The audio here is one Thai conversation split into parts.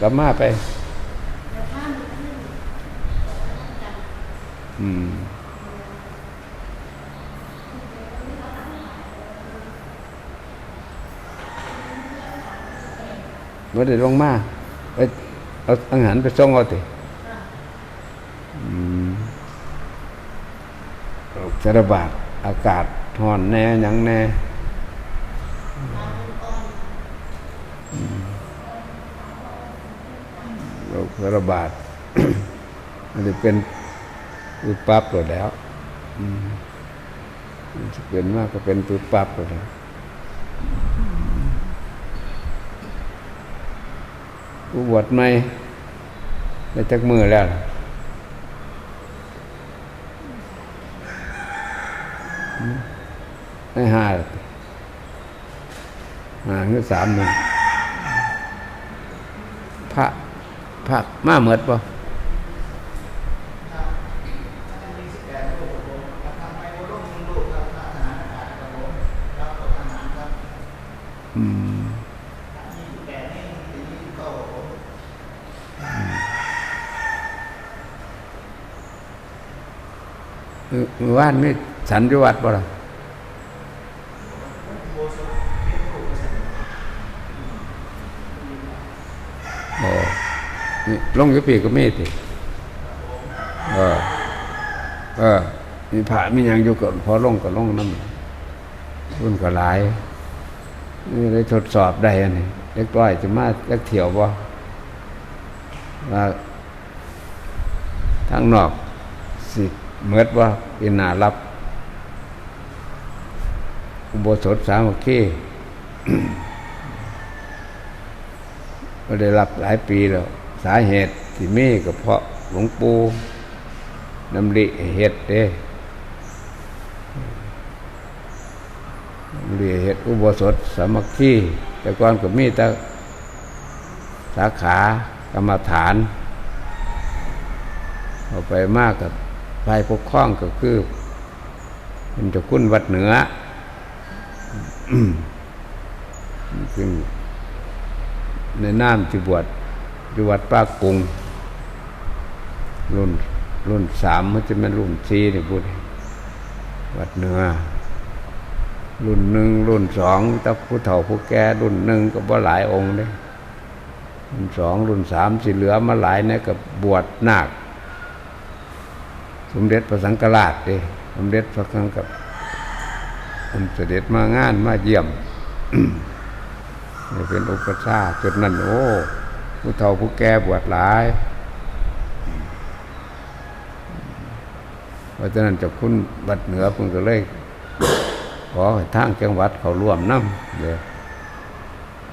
กลับมาไป อืมว่าได้ลงมาไปเอาอาหารไปส่งเอาติอืมสารบาดอากาศร้อนแน่ยังแน่อืมโรค สารบาดมันจะเป็นปุบปั๊บหมดแล้วมันจะเป็นมากก็เป็นปุบปั๊บหมดแล้วผู้บวชใหม่ได้จักมือแล้วล่ะอืมให้ห้าห้าหรือสามหนึ่งพระ พระมาเหมือดป่ะอืมเมื่อว่านไม่ฉันอยู่วัดบ่ล่ะโอ้นี่ ลงอยู่ปีก็ไม่ติเออ เออ มีผ่ามียังอยู่ก่อนพอลงก็ลงน้ำรุ่นก็หลายนี่ได้ทดสอบได้อันนี้เล็กน้อยจะมาเล็กเถี่ยวบ่ว่าทางนอกสิเมิดว่าเป็นนารับอุโบสถสามัคคีก็ได้รับหลายปีแล้ว สาเหตุที่มีก็เพราะหลวงปู่นำริให้เฮ็ดเด้เรียเฮ็ดอุโบสถสามัคคีแต่ก่อนก็มีแต่สาขากรรมฐานเอาไปมากกับภายปกครองก็คือเป็นเจ้าคุณวัดเหนือซึ่งในน้ำที่บวช อยู่วัดป้ากุง รุ่นรุ่นสามมันจะเป็นรุ่นสี่นี่พูดวัดเนือรุ่นหนึ่งรุ่นสองถ้าผู้เฒ่าผู้แก่รุ่นหนึ่งก็บ่หลายองค์เลยรุ่นสองรุ่นสามสิเหลือมาหลายเนี่ยกับบวชนาคสมเด็จพระสังฆราชเด้สมเด็จพระสังกับมันเสด็จมางานมาเยี่ยมนี่เป็นอุปชาจุดนั้นโอ้ ผู้เฒ่าผู้แก่บวชหลาย เพราะฉะนั้นเจะคุณบัดเหนือเพิ่นก็เลย ขอให้ทางจังหวัดเขาร่วมน้ำเดี๋ยว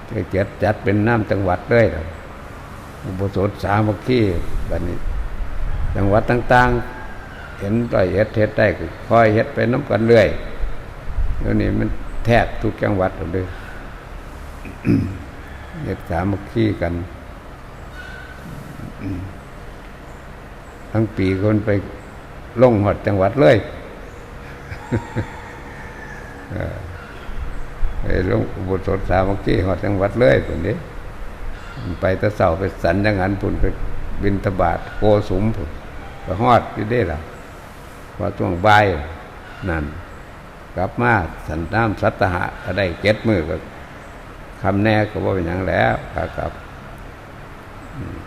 จะจัดจัดเป็นน้ำจังหวัดเลยล่ะอุโบสสามัคคีบัดนี้ จังหวัดต่างๆ เห็นต่อยเฮ็ดเฮ็ดได้ก็คอยเฮ็ดไปน้ำกันเรื่อยเดี๋ยวนี้มันแทบทุกจังหวัดเลยเฮ็ดสามัคคีกัน ทั้งปีคนไปลงหอดจังหวัดเลยไปลงอุโบสถสามัคคีหอดจังหวัดเลยตัวนี้ไปแตะเสาไปสันจังหันพุ่นไปบินตบาทโกสุมพุ่นไปฮอดอยู่ได้ล่ะพอช่วงบ่ายนั่นกลับมาสันน้ำสัตหะก็ได้เจ็ดมือก็คำแน่ก็ว่าเป็นอย่างแล้วขากลับอืม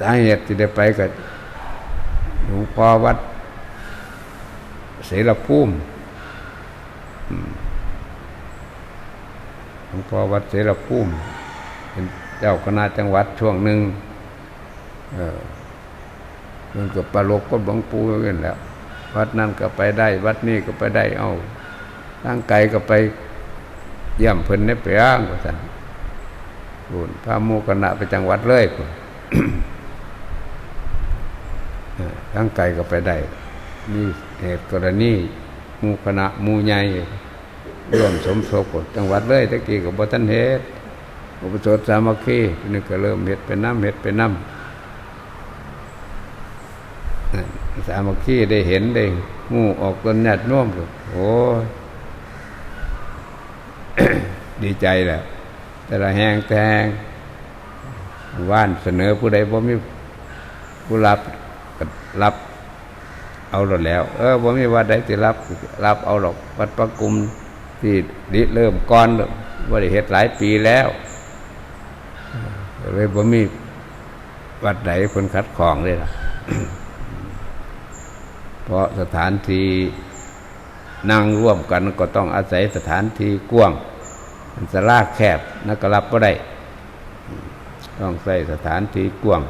สาเหตุที่ได้ไปกับหลวงพ่อวัด เสรภูมิอืมหลวงพ่อวัดเสรภูมิเป็นเจ้าคณะจังหวัดช่วงหนึ่งเออมันก็ประลกก็หลวงปู่กันแล้ว วัดนั้นก็ไปได้ วัดนี้ก็ไปได้ เอาทางไกลก็ไปเยี่ยมเพิ่นในเปียงว่าซั่นบุญพระโมกขณะไปจังหวัดเลยพุ่นเออ ทางไกลก็ไปได้มีเหตุกรณีมูคณะมูใหญ่ร่วมสมทบกับจังหวัดเลยตะกี้ก็บ่ทันเฮดอุปสมบทสามัคคีนี่ก็เริ่มเห็ดเป็นน้ำเห็ดเป็นน้ำสามัคคีได้เห็นได้งูออกตนแนดน่วมกโอ้ดีใจแหละแต่ละแหงแต่แหงว่านเสนอผู้ใดบ่มีผู้รับ รับเอาหมดแล้ว เออบ่มีวัดใดที่รับรับเอาหรอกวัดประกุมที่ริเริ่มก่อนบ่ได้เฮ็ดหลายปีแล้วเลยบ่มีวัดไหนคนคัดของเลยล่ะ เพราะสถานที่นั่งร่วมกันก็ต้องอาศัยสถานที่กว้างสลากแคบนักรับก็ได้ ต้องใส่สถานที่กว้าง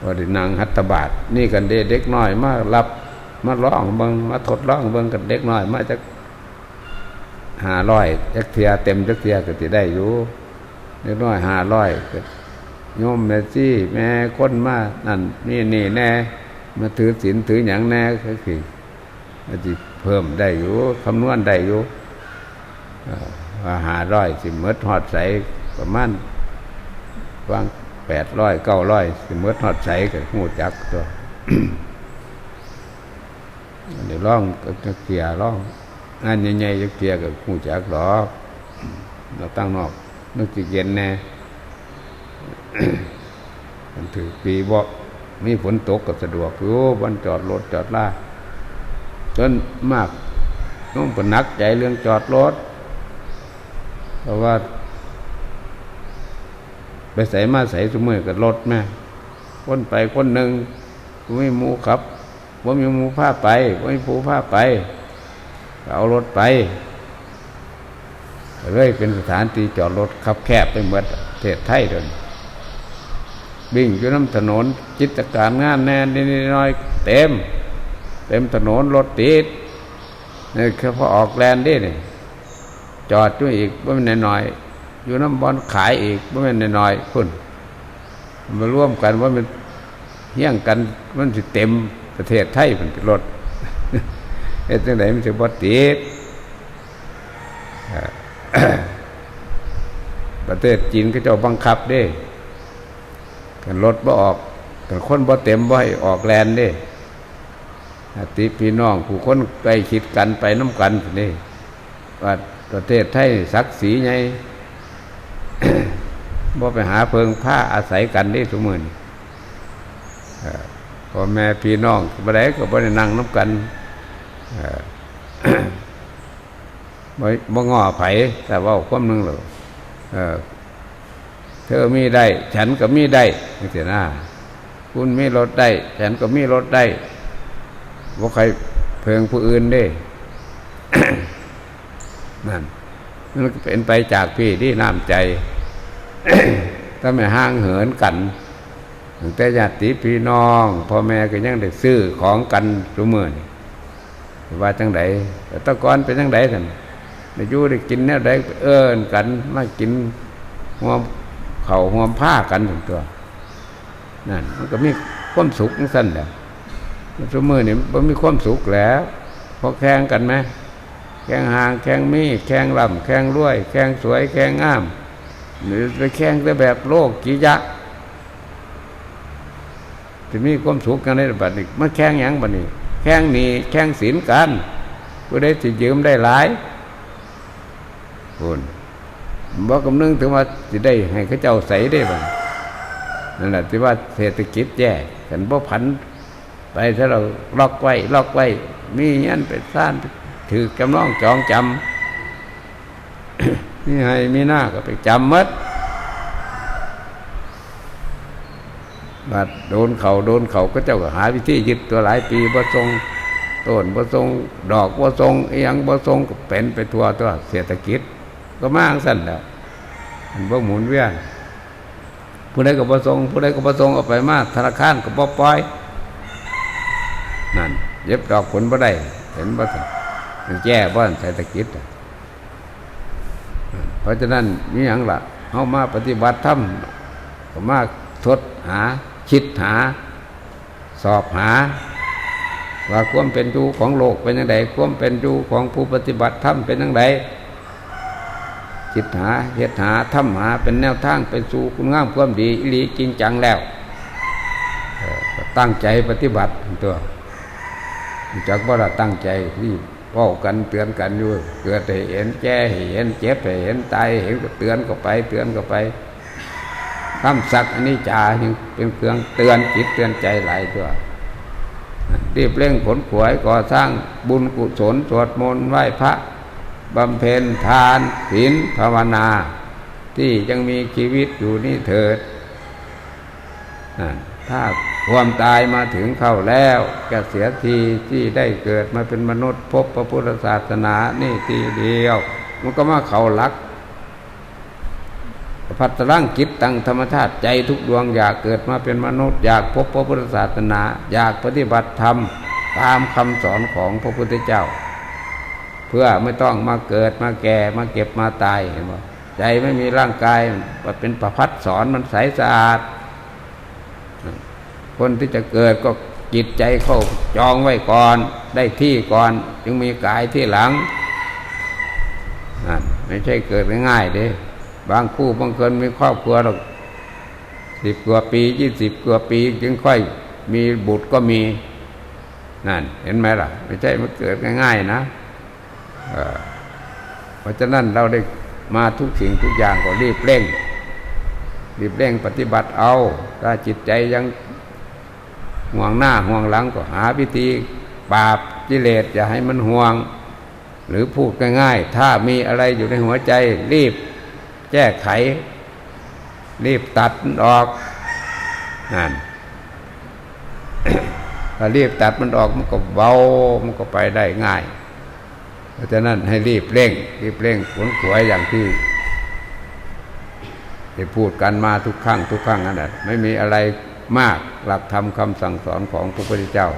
พอได้นั่งหัตถบาทนี่กันเด็กน้อยมารับมาร้องเบิงมาทดลองเบิงกันเด็กน้อยมาจะหาร้อยจักเทียเต็มจักเทียก็จะได้อยู่เด็กน้อยหาร้อยโยมแม่ซี่แม่คนมานั่นนี่นี่แน่ มาถือศีลถืออย่างแน่ก็คืออาจจะเพิ่มได้อยู่คำนวณได้อยู่ว่าหาร้อยสิมดหอดใสประมาณวาง แปดร้อยเก้าร้อยสิเมดหอดใสกับหูจักตัวเดี๋ยวร้องก็เกียร์ร้องงานใหญ่ๆจะเกียร์กับหูจักหรอกเราตั้งนอกนึกจะเย็นแน่มันถือปีบอกมีฝนตกก็สะดวกอยู่วันจอดรถจอดล่าจนมากต้องปนักใจเรื่องจอดรถเพราะว่า ไปใส่มาใส่สมือกับรถแม่คนไปคนหนึ่งไม่มูขับว่ามีมูผ้าไปว่ามีผูผ้าไป เอารถไปเลยเป็นสถานที่จอดรถขับแคบไปหมดเทศไทยเดินวิ่งอยู่น้ำถนนจิตการงานแน่นิดน้อยเต็ม เต็มถนนรถติดนี่คือพอออกแลนด์ดิเนี่ยจอดด้วยอีกว่ามันน้อย อยู่น้ำบอลขายอีกว่ามันน้อยๆคุณมาร่วมกันว่ามันเฮี้ยงกันมันสิเต็มประเทศไทยมันรถเอ๊ะจังไหนมันจะบดติดประเทศจีนก็จะบังคับเด้กันรถบ่ออกกันคนบ่เต็มบ่ให้ออกแลนเด้ติพี่น้องผู้คนใกล้คิดกันไปน้ำกันนี่ว่าประเทศไทยศักดิ์ศรีไง บ่ไปหาเพิงผ้าอาศัยกันได้สมุนพ่อแม่พี่น้องบ่ได้ก็บ่ได้นั่งน้ำกันบ่บ่งอไผแต่ว่าความนึงหรอเธอมีได้ ฉันก็มีได้นี่เสินะคุณมีรถได้ ฉันก็มีรถได้ว่าใครเพิงผู้อื่นได้นั่นมันเป็นไปจากพี่ที่น้ำใจ ถ้าไม่ห่างเหินกันแต่ญาติพี่น้องพ่อแม่ก็ยังได้ซื้อของกันทุกมื่อนี่ว่าจังไดตะกอนเป็นจังไดท่านอยู่ได้กินเนี่ยได้เอิญกันมากินหัวเข่าหัวผ้ากันถึงตัวนั่นมันก็มีความสุขสั้นแหละทุกมื่อนี่มันมีความสุขแล้วพอแข่งกันไหมแข่งหางแข่งมีแข่งลำแข่งรวย แข่งสวยแข่งงาม หรือไปแข่งแต่แบบโลกกิยะจะมีความสุขกันในบัดนี้มาแข่งอย่างบัดนี้ แข่งนี่แข่งศีลกันผู้ใดจะยืมได้หลายคุณบอกกำนึงถึงว่าจะได้ให้เขาเจ้าใสได้บ้างนั่นแหละที่ว่าเศรษฐกิจแย่ฉันบ่พันไปถ้าเราล็อกไว้ล็อกไว้ มียันไปซ่านถือกำลองจองจำ นี่ให้มีหน้าก็ไปจำมัดบัดโดนเขาโดนเขาก็เจ้าก็หาวิธียึดตัวหลายปีบ่ทรงต้นบ่ทรงดอกบ่ทรงอียังบ่ทรงก็เป็นไปทั่วตัวเศรษฐกิจ ก็มากสั้นแล้วมันบ่หมุนเวียนผู้ใดก็บ่ทรงผู้ใดก็บ่ทรงเอาไปมาธนาคารก็บ่ปล่อยนั่นเย็บดอกผลบ่ได้เห็นบ่มันแย่บ่เศรษฐกิจ เพราะฉะนั้นมีอย่างละเฮามาปฏิบัติธรรมมาทดหา คิดหา สอบหา ว่าความเป็นอยู่ของโลกเป็นยังไงความเป็นอยู่ของผู้ปฏิบัติธรรมเป็นยังไงคิดหาเหตุหาทำหาเป็นแนวทางเป็นสู่คุณงามความดีอิลีจริงจังแล้วตั้งใจปฏิบัติตัวจากว่าเราตั้งใจที่ ว่ากันเตือนกันอยู่เกิดเห็นแก่เห็นเจ็บเห็นตายเห็นก็เตือนก็ไป เตือนก็ไปคำสักอันนี้จายังเป็นเครื่องเตือนจิตเตือนใจหลายตัวรีบเร่งขนขวายก่อสร้างบุญกุศลสวดมนต์ไหว้พระบำเพ็ญทานศีลภาวนา ที่ยังมีชีวิตอยู่นี่เถิด ถ้าความตายมาถึงเข้าแล้วจะเสียทีที่ได้เกิดมาเป็นมนุษย์ พบพระพุทธศาสนานี่ทีเดียว มันก็มาเขาลักพัฒร่างจิตตั้งธรรมชาติใจทุกดวงอยากเกิดมาเป็นมนุษย์อยากพบพระพุทธศาสนา อยากปฏิบัติธรรมตามคำสอนของพระพุทธเจ้า เพื่อไม่ต้องมาเกิดมาแก่มาเก็บมาตายเห็นไหมใจไม่มีร่างกายมันเป็นประพัดสอนมันใสสะอาด คนที่จะเกิดก็จิตใจเข้าจองไว้ก่อนได้ที่ก่อน จึงมีกายที่หลังนั่นไม่ใช่เกิดง่ายๆเด้บางคู่บางคนมีครอบครัวหรอกสิบกว่าปียี่สิบกว่าปี จึงค่อยมีบุตรก็มีนั่น เห็นไหมล่ะ ไม่ใช่มันเกิดง่ายๆนะเพราะฉะนั้นเราได้มาทุกสิ่งทุกอย่างก็รีบเร่ง รีบเร่งปฏิบัติเอา ถ้าจิตใจยัง ห่วงหน้าห่วงหลังก็หาวิธีปราบกิเลสอย่าให้มันห่วง หรือพูดง่ายๆถ้ามีอะไรอยู่ในหัวใจ รีบแก้ไข รีบตัดมันออกนั่นถ้ารีบตัดมันออกมันก็เบามันก็ไปได้ง่าย เพราะฉะนั้นให้รีบเร่ง รีบเร่งขนขวยอย่างที่ได้พูดกันมาทุกครั้งทุกครั้งนั่นแหละไม่มีอะไร มากหลักธรรมคำสั่งสอนของพระพุทธเจ้า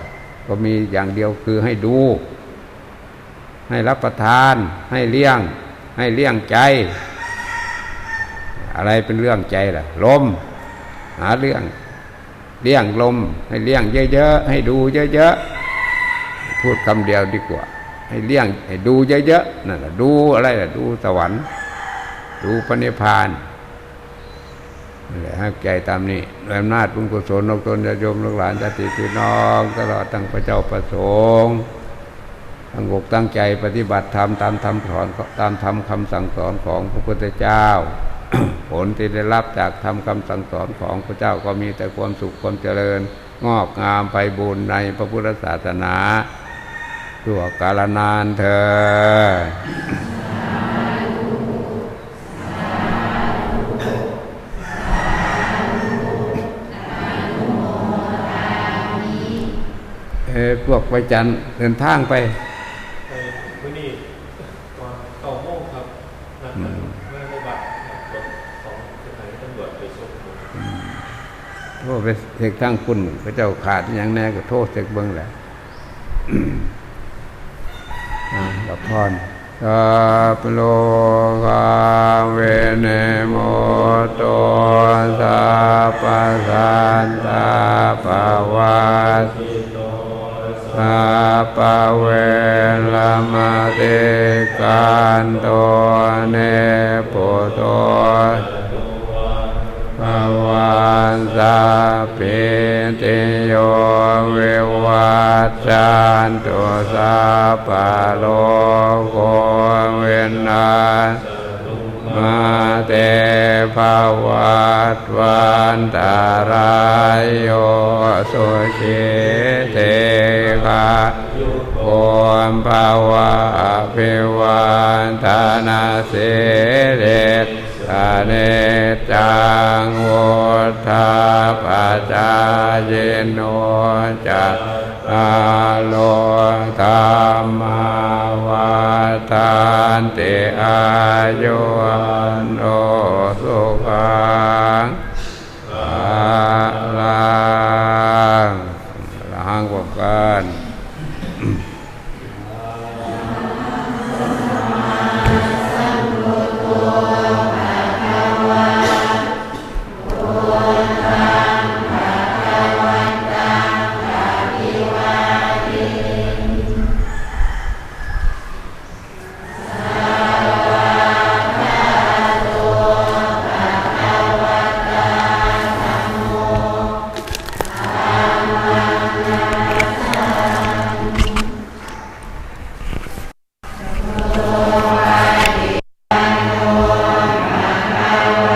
ก็มีอย่างเดียวคือให้ดู ให้รับประทาน ให้เลี้ยง ให้เลี้ยงใจ อะไรเป็นเรื่องใจล่ะ ลม หาเรื่องเลี้ยงลม ให้เลี้ยงเยอะๆให้ดูเยอะๆพูดคำเดียวดีกว่า ให้เลี้ยงให้ดูเยอะๆนั่นแหละดูอะไรล่ะดูสวรรค์ ดูพระนิพพาน ให้ใจตามนี้ด้วยอำนาจบุญกุศลนกตนญาโยมลูกหลานญาติพี่น้อง ตลอดตั้งพระเจ้าประสงค์ตั้งอกตั้งใจปฏิบัติธรรมตามธรรมสอนตามธรรมคำสั่งสอนของพระพุทธเจ้า ผลที่ได้รับจากธรรมคำสั่งสอนของพระเจ้าก็มีแต่ความสุขความเจริญ งอกงามไปบุญในพระพุทธศาสนาตัวกาลนานเธอ ออพวกไปจันทร์เดินทางไปไปวันนี้ตอนเก้าโมงครับนัดกันเมื่อบัตรรถของสถานีตำรวจไปส่งผมโทษไปเสกทั้งคุณพระเจ้าขาดอย่างแน่ก็โทษเสกเบิ้งแหละอ่ากับพรสัพโลกาเวเนโมโตสัพพสันตาปวัสสั พพเวลมเตกันโตเนปุโตภวันสาปิติโยวิวัจจันตุสัพพะโกโควินาศมาเตภวัตวันตารายโยสุชิ เตกาโอมภาวะภิวันธนาสิเดชอเนจังวุธาปัจจายโนจัตอาโลธรรมวาทานติอายุวันโน